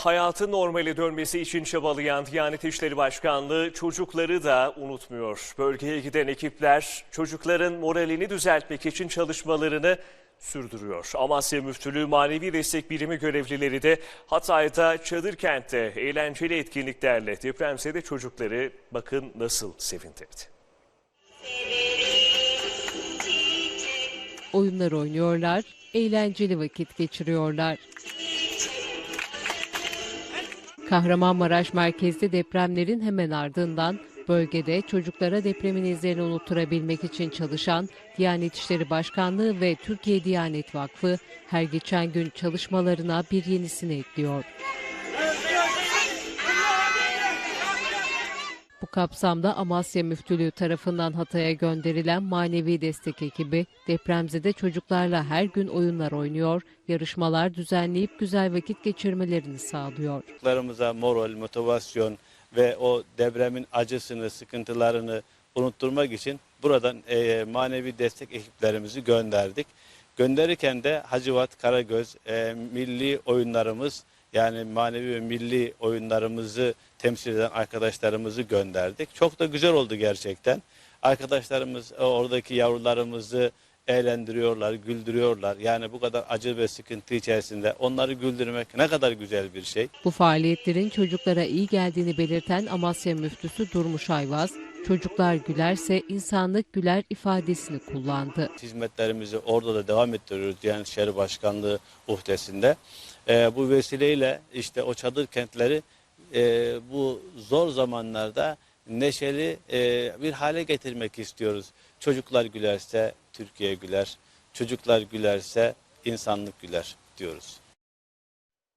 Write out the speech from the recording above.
hayatın normale dönmesi için çabalayan Diyanet İşleri Başkanlığı çocukları da unutmuyor. Bölgeye giden ekipler çocukların moralini düzeltmek için çalışmalarını sürdürüyor. Amasya Müftülüğü Manevi Destek Birimi görevlileri de Hatay'da Çadır Kent'te eğlenceli etkinliklerle depremzede çocukları bakın nasıl sevindirdi. Oyunlar oynuyorlar, eğlenceli vakit geçiriyorlar. Kahramanmaraş merkezli depremlerin hemen ardından bölgede çocuklara depremin izlerini unutturabilmek için çalışan Diyanet İşleri Başkanlığı ve Türkiye Diyanet Vakfı her geçen gün çalışmalarına bir yenisini ekliyor. Bu kapsamda Amasya Müftülüğü tarafından Hatay'a gönderilen manevi destek ekibi depremzede çocuklarla her gün oyunlar oynuyor, yarışmalar düzenleyip güzel vakit geçirmelerini sağlıyor. çocuklarımıza moral, motivasyon ve o depremin acısını, sıkıntılarını unutturmak için buradan e, manevi destek ekiplerimizi gönderdik. Gönderirken de Hacivat, Karagöz, e, milli oyunlarımız yani manevi ve milli oyunlarımızı temsil eden arkadaşlarımızı gönderdik. Çok da güzel oldu gerçekten. Arkadaşlarımız e, oradaki yavrularımızı eğlendiriyorlar, güldürüyorlar. Yani bu kadar acı ve sıkıntı içerisinde onları güldürmek ne kadar güzel bir şey. Bu faaliyetlerin çocuklara iyi geldiğini belirten Amasya Müftüsü Durmuş Ayvaz, çocuklar gülerse insanlık güler ifadesini kullandı. hizmetlerimizi orada da devam ettiriyoruz Diyanet İşleri Başkanlığı uhdesinde. Ee, bu vesileyle işte o çadır kentleri e, bu zor zamanlarda neşeli e, bir hale getirmek istiyoruz. Çocuklar gülerse Türkiye güler, çocuklar gülerse insanlık güler diyoruz.